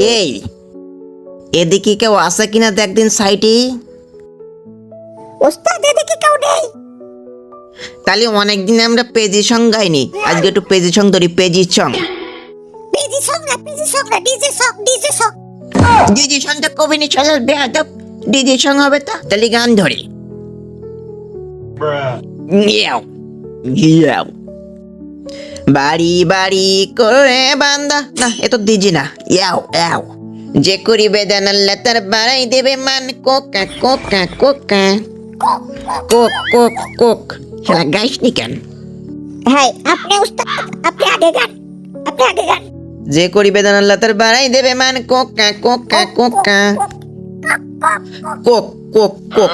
এই এদিকে কেউ আছে কিনা দেখ দিন সাইটে। ওস্তাদ এদিকে কেউ নেই। তাহলে অনেক অনেকদিন আমরা পেজি সং গাইনি। আজকে একটু পেজি সং ধরি পেজি সং পেজি সং না পিজি সং না ডিজে সং ডিজে সং ডিজি সং তো কবি নি চলে বেয়াদব ডিজি সং হবে তো। তাহলে গান ধরি। ইয়াও ইয়াও বাড়ি বাড়ি করে বান্দা। না এ তো দিজি না। ইয়াও ইয়াও। যে করিবে জানাল্লা তার বাড়াই দেবে মান। Coca Coca Coca. Coke Coke Coke. খেলা গাইস নি কেন? হ্যাঁ আপনি ওস্তাদ আপনি আগে গান আপনি আগে গান। যে করিবে জানাল্লা তার বাড়াই দেবে মান। Coca Coca Coca. Coke Coke Coke.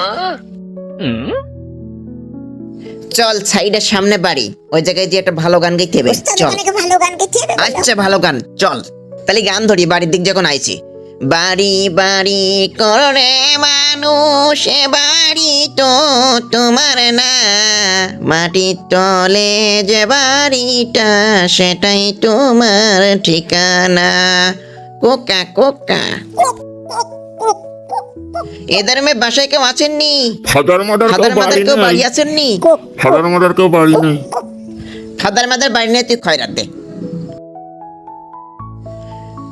চল সাইডের সামনে বাড়ি। ওই জায়গায় যে একটা ভালো গান গাইতে হবে। চল। ভালো গান গেছে আচ্ছা ভালো গান। চল। তাহলে গান ধরি বাড়ির দিক যখন আইছি। বাড়ি বাড়ি করে মানুষ বাড়ি তো তোমার না। মাটির তলে যে বাড়িটা সেটাই তোমার ঠিকানা। কোকা কোকা। এদের মেয়ে বাসায় কেউ আছেননি? ফাদার মাদার বাড়ি কেউ বাড়ি আছেননি? ফাদার মাদার কেউ বাড়ি নেই। খাদার মাদার বাড়ি নিয়ে তুই খয়রাত দে।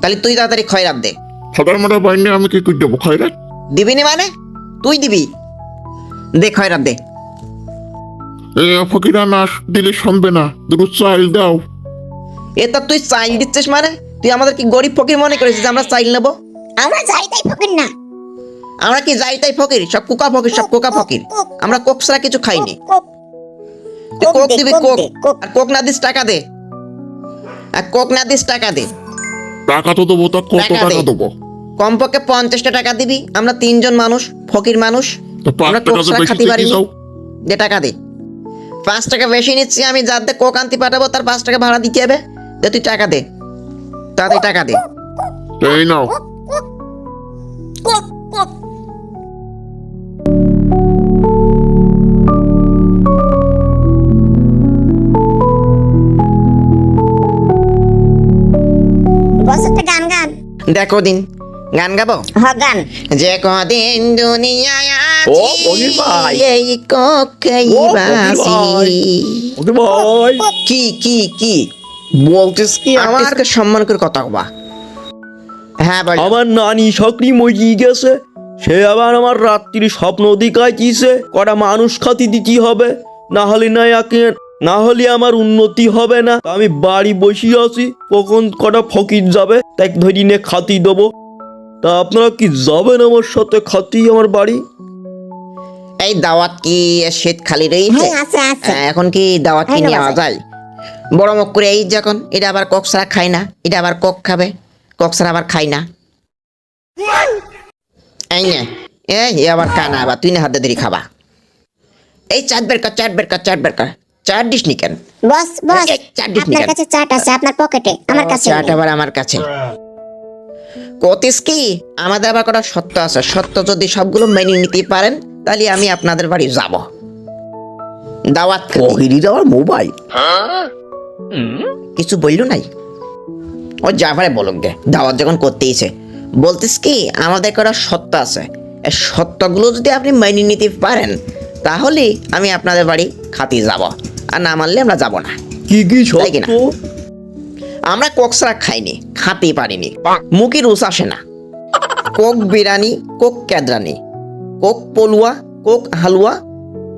তাহলে তুই তাড়াতাড়ি খয়রাত দে। ফাদার মাদার বাড়ি নেই আমি কি দেবো খয়রাত দিবি নি মানে? তুই দিবি। দে খয়রাত দে। এ ফকিরা না দিলে শুনবে না। দুটো চাইল দাও। এ তা তুই চাইল দিচ্ছিস মানে? তুই আমাদের কি গরিব ফকির মনে করেছিস যে আমরা চাইল নেব? আমরা যাই তাই ফকির না। আমরা কি যাই তাই ফকির? সব কোকা ফকির সব কোকা ফকির। আমরা কোক ছাড়া কিছু খাইনি। কোক তুই কোক কোক দিবি কোক আর কোক না দিস টাকা দে। আর কোক না দিস টাকা দে। টাকা তো দেবো তা কত টাকা দেবো? কমপক্ষে পঞ্চাশটা টাকা দিবি। আমরা তিনজন মানুষ ফকির মানুষ। আমরা কোক ছাড়া খাতে দিয়ে দে টাকা দে। পাঁচ টাকা বেশি নিচ্ছি আমি যাতে কোক আনতে পাঠাবো তার পাঁচ টাকা ভাড়া দিতে হবে। দে তুই টাকা দে। তাড়াতাড়ি টাকা দে। এই নাও। দেখো দিন গান গাবো? হ গান। যে কদিন দুনিয়ায় ও, আছি বগির ভাই। এই কোকেই বগির বাসি। ভাই কি কি কি? বলছিস কি আমার? সম্মান করে কথা কবা হ্যাঁ বল। আমার নানি চাকরি মরিয়ে গেছে সে আবার আমার রাত্রি স্বপ্ন দিকাইছে কটা মানুষ খাতি দিতে হবে না হলে না একে না হলে আমার উন্নতি হবে না। আমি বাড়ি বসে আছি কখন কটা ফকির যাবে তাই ধরি নে খাতি দেবো। তা আপনারা কি যাবেন আমার সাথে খাতি আমার বাড়ি? এই দাওয়াত কি শীত খালি রয়েছে? হ্যাঁ আছে আছে। হ্যাঁ, এখন কি দাওয়াত কি হ্যাঁ, নেওয়া। যায়? বড় মুখ করে এই যখন এটা আবার কক ছাড়া খায় না এটা আবার কক খাবে কক ছাড়া আবার খায় না। এই নে এই এ আবার কানা আবার তুই না হাতে ধরে খাবা। এই চাট বের কর চাট বের কর চাট বের কর। চাট দিস নি কেন বস বস চাট নি আপনার কাছে চাট আছে আপনার পকেটে আমার কাছে। চাট আবার আমার কাছে। কতিস কি? আমাদের আবার কটা সত্য আছে। সত্য যদি সবগুলো মেনে নিতে পারেন তাহলে আমি আপনাদের বাড়ি যাব। দাওয়াত খেতে। ফকিরির মোবাইল? কিছু বলল নাই? ও যা পারে বলুক গে। দাওয়াত যখন করতেইছে বলতিস কি আমাদের করা সত্য আছে। এই সত্যগুলো যদি আপনি মেনে নিতে পারেন তাহলে আমি আপনাদের বাড়ি খাতি যাব। আর না মানলে আমরা যাব না। কি কি? সত্য? আমরা কোকসরা খাইনি খাতেই পারিনি। মুখে রুচ আসে না। কোক বিরিয়ানি কোক ক্যাদরানি কোক পলুয়া কোক হালুয়া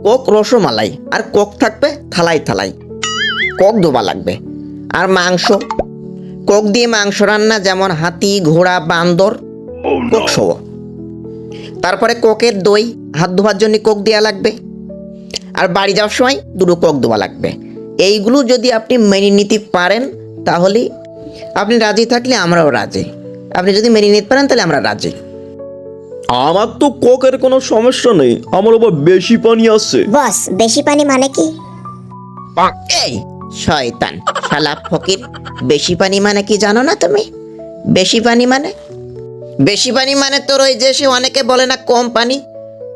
কোক রসমালাই আর কোক থাকবে থালাই থালাই। কোক দোবা লাগবে। আর মাংস কোক দিয়ে মাংস রান্না যেমন হাতি ঘোড়া বান্দর কোক সহ। তারপরে কোকের দই হাত ধোয়ার জন্য কোক দেওয়া লাগবে। আর বাড়ি যাওয়ার সময় দুটো কোক দেওয়া লাগবে। এইগুলো যদি আপনি মেনে নিতে পারেন তাহলে আপনি রাজি থাকলে আমরাও রাজি। আপনি যদি মেনে নিতে পারেন তাহলে আমরা রাজি। আমার তো কোকের কোনো সমস্যা নেই আমার আবার বেশি পানি আছে। বস বেশি পানি মানে কি? এই শয়তান শালা ফকির বেশি পানি মানে কি জানো না তুমি? বেশি পানি মানে? বেশি পানি মানে তোর ওই যে সে অনেকে বলে না কম পানি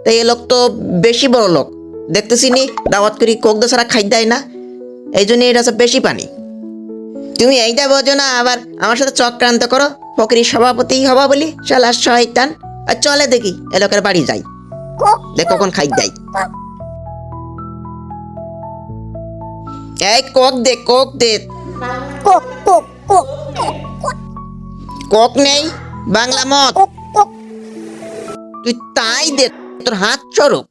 তাই এ লোক তো বেশি বড় লোক। দেখতেছি নি দাওয়াত করি কোক দোসারা খাই দেয় না। এই জন্য এটা হচ্ছে বেশি পানি। তুমি এইটা বোঝো না, আবার আমার সাথে চক্রান্ত করো। ফকরি সভাপতি হবা বলি শালা শয়তান। আর চলে দেখি, এ লোকের বাড়ি যাই। দেখ কখন খাই কক এই কোক দে কোক দে। কক কক কক কক নেই, বাংলা মত তুই তাই দে, তোর হাত চড়ুক